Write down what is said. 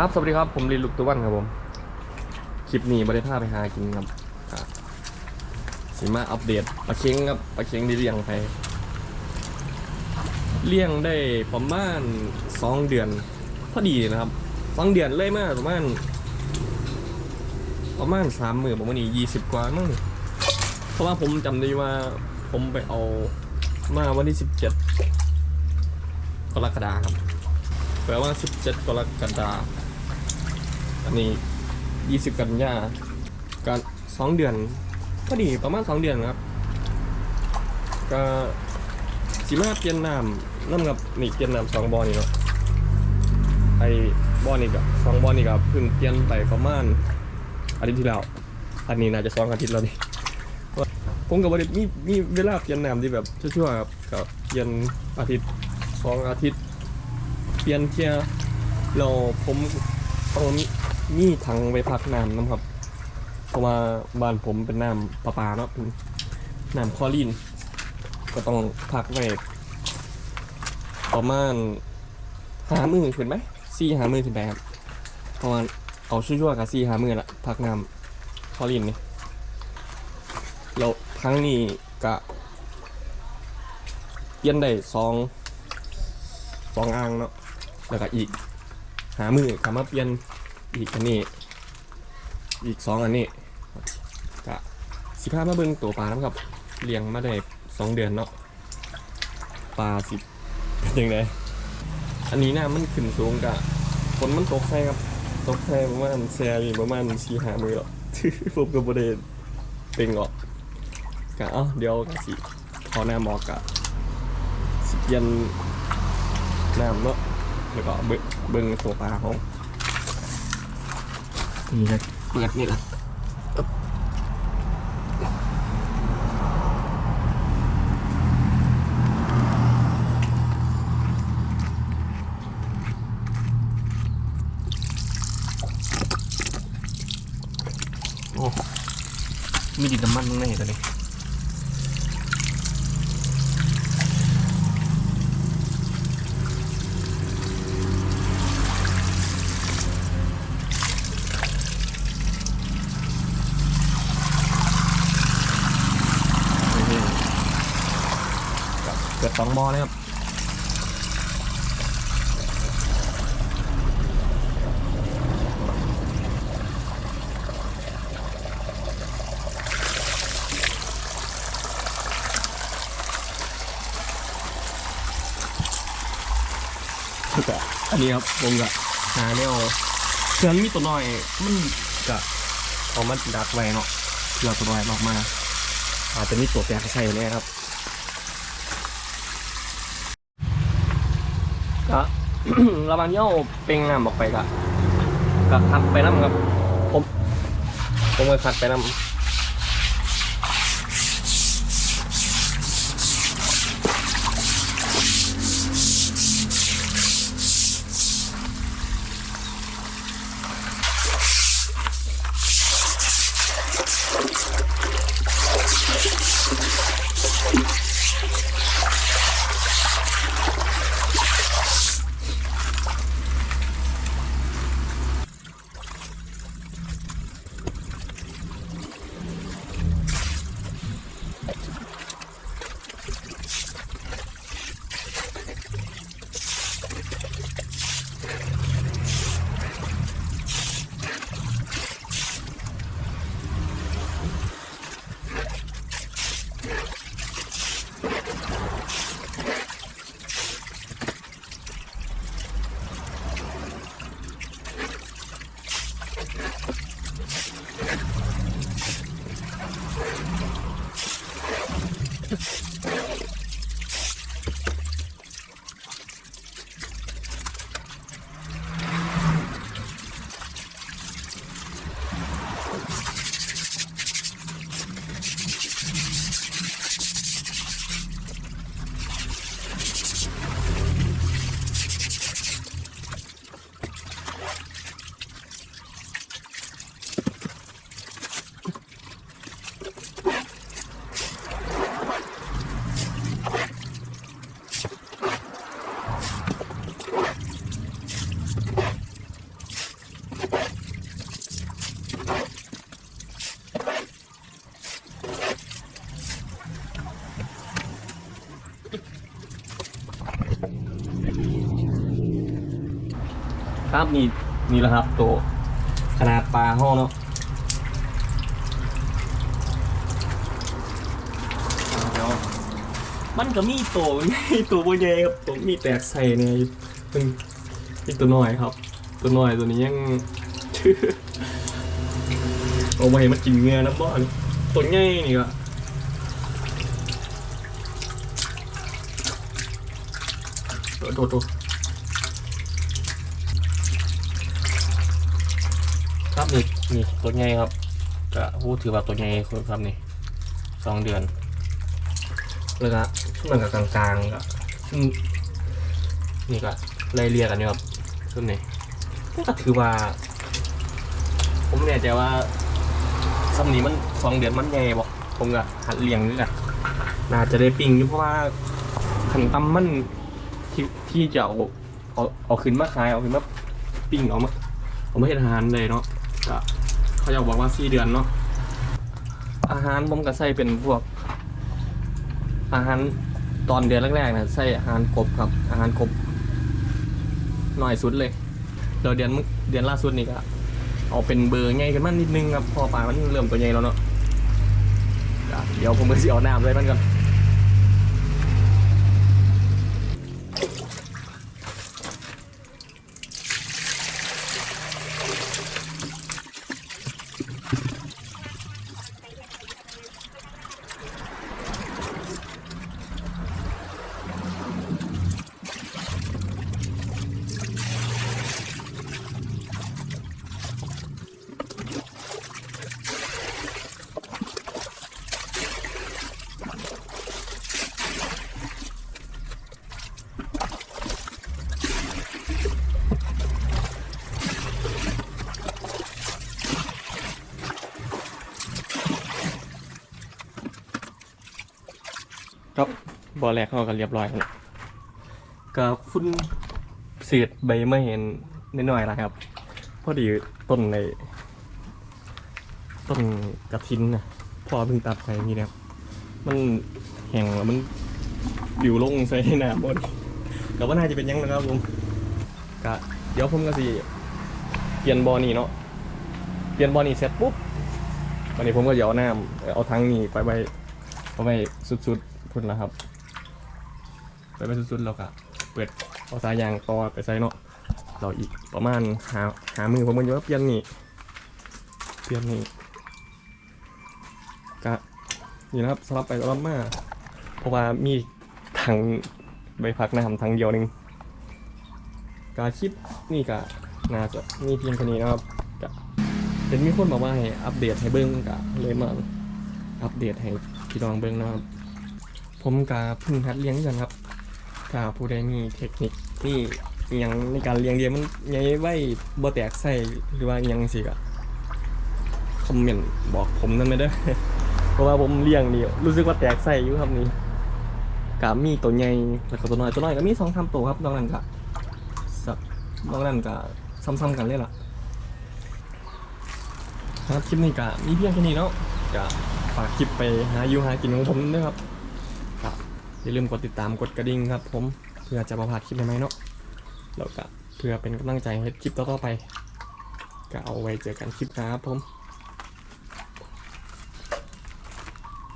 ครับสวัสดีครับผมลินลุกตะวันครับผมคลิปนี้ไม่ได้พาไปหากินครับอะสิมาอัปเดตปลาเค็งครับปลาเค็งที่เลี้ยงไปเลี้ยงได้ประมาณสองเดือน พอดีนะครับสองเดือนเลยมากประมาณ ประมาณสามหมื่นประมาณนี้ยี่สิบกว่ามั้งเพราะว่าผมจำได้ว่าผมไปเอามาวันที่สิบเจ็ดกรกฎาครับแปลว่า17กรกฎาคม อันนี้ 20 กันยาการสองเดือนก็ดีประมาณ2เดือนครับ ก็สิมาเปลี่ยนน้ำน้ำกับนี่เปลี่ยนน้ำสองบอนี่เนาะไอ้บอนี่กับสองบอนี่กับเพิ่งเปลี่ยนไปประมาณอาทิตย์ที่แล้วอันนี้น่าจะสองอาทิตย์แล้วนี่ผมกับวันนี้มีมีเวลาเปลี่ยนน้ำที่แบบชั่วๆครับกับเปลี่ยนอาทิตย์สองอาทิตย์ เปลี่ยนเทียเราผมต้อง มีถังไว้พักน้ำนะครับ เพราะว่าบ้านผมเป็นน้ำประปาเนาะเป็นน้ำคลอรีน ก็ต้องพักไว้ประมาณหามือขึ้นไหมสี่หามือขึ้นไปครับเพราะว่าเอาชั่วๆกับสี่หามือละพักน้ำคลอรีนนี่เราครั้งนี้กะเปลี่ยนได้สองสองอ่างเนาะแล้วก็อีกหามือกลับมาเปลี่ยน อีกอันนี้ อีกสองอันนี้ก็สิพามาเบิ่งตัวปลานะครับเลี้ยงมาได้สองเดือนเนาะปลาสิเป็นยังไงอันนี้น้ามันขึ้นสูงกะฝนมันตกใส่ครับ ตกใส่ประมาณแซ่อยู่ประมาณสี่ห้ามือหรอกผมก็บ่ได้เป็นออกกะเอ้าเดี๋ยวกะสิขอน้ำออกกะสิเปลี่ยนน้ำเนาะแล้วก็เบิ่งเบิ่งตัวปลาเขา นี่นะเปิดนี่ละอึ๊บโอ้มีดินน้ำมันข้างในตัวนี้ เกือบสองมอเลยครับอันนี้ครับผมก็หาแนวเครื่องมีตัวน้อยมันก็เอามาดักไว้เนาะเพื่อตัวน้อยออกมา อาจจะมีตัวแปรใส่แน่ครับ ก็ระบางเย่าเป่งน้ำออกไปก็ก็คัดไปน้ำครับ ผม ผมก็คัดไปน้ำ ครับ นี่นี่แหละครับ ตัวขนาดปลาห้องเนาะเดี๋ยวมันก็มีตัวมีตัวโบใหญ่ครับตัวมีแตกใส่เนี่ยอยู่เป็นนี่ตัวน้อยครับ ตัวน้อยตัวนี้ยังเอามาให้มันกินเงือน้ำบ่อนตัวใหญ่นี่ก็โดดโดดโดด ครับนี่นี่ตัวใหญ่ครับก็พูดถือว่าตัวใหญ่คนครับนี่สองเดือน แล้วก็ช่วงนั้นกับกลางๆก็ซึ่งนี่ก็ไล่เรียกกันอยู่ครับช่วงนี้ก็ถือว่า ผมแน่ใจว่าซ้ำนี้มันสองเดือนมันใหญ่บอกผมก็หัดเลี้ยงนี่แหละน่าจะได้ปิ้งอยู่เพราะว่าขันตำมันที่ที่จะเอาเอาเอาขึ้นมาขายเอาขึ้นมาปิ้งเอามาผมไม่เห็นอาหารเลยเนาะ ก็เขาอยากบอกว่าสี่เดือนเนาะอาหารผมก็ใส่เป็นพวก อาหารตอนเดือนแรกๆนะใส่อาหารกบครับ อาหารกบหน่อยสุดเลยเดี๋ยวเดือนเดือนล่าสุดนี่ก็เอาเป็นเบอร์ใหญ่กันมันนิดนึงครับพอปลามันเริ่มตัวใหญ่แล้วเนาะเดี๋ยวผมก็สิเอาน้ำเลยมันก่อน บบอแรกเขากันเรียบร้อยแล้วก็ฟุ้นเศษใบไม่เห็นนิดหน่อยนะครับ พอดีต้นในต้นกระถินนะพอเพิ่งตัดไปนี่นะครับ มันแห้งแล้วมันอยู่ลงใส่น้ำบนก็ว่าน่าจะเป็นยังนะครับผมก็เดี๋ยวผมก็สิเปลี่ยนบอนี่เนาะเปลี่ยนบอนี่เสร็จปุ๊บวันนี้ผมก็จะเอาน้ำเอาทั้งนี้ไปไว้เอาไว้สุดๆพุ่นแล้วครับ ไปไว้สุดๆแล้วก็เปิดเอาสายยางต่อไปใส่เนาะเราอีกประมาณหาหามือผมมันอยู่ว่าเปลี่ยนนี่เปลี่ยนนี่กะนี่นะครับสลับไปสลับมาเพราะว่ามีถังใบพักนะครับถังเดียวหนึ่งกาคลิปนี่กะน่าจะมีเพียงแค่นี้นะครับกะเห็นมีคนบอกว่าให้อัปเดตให้เบิ้งกะเลยมาอัปเดตให้พี่น้องเบิ้งนะครับผมกะพึ่งหัดเลี้ยงกันครับ ถ้าผู้ใดมีเทคนิคที่อหยังในการเลี้ยงเดียมันใหญ่ไว้บ่แตกใส่หรือว่ายังสิกะคอมเมนต์บอกผมนั่นไม่ได้เพราะว่าผมเลี้ยงนี่รู้สึกว่าแตกใส่อยู่ครับนี่กะมีตัวใหญ่แล้วก็ตัวน้อยตัวน้อยก็มีสองสามตัวครับนอกนั้นก็สักนอกนั้นก็ซ้ำๆกันเลยล่ะครับคลิปนี้ก็มีเพียงแค่นี้เนาะก็ฝากคลิปไปหาอยู่หากินของผมด้วยครับ อย่าลืมกดติดตามกดกระดิ่งครับ ผมเพื่อจะมาพาดคลิปใหม่ๆเนาะแล้วก็เพื่อเป็นกำลังใจให้คลิปต่อๆไป ก็เอาไว้เจอกันคลิปนะครับผม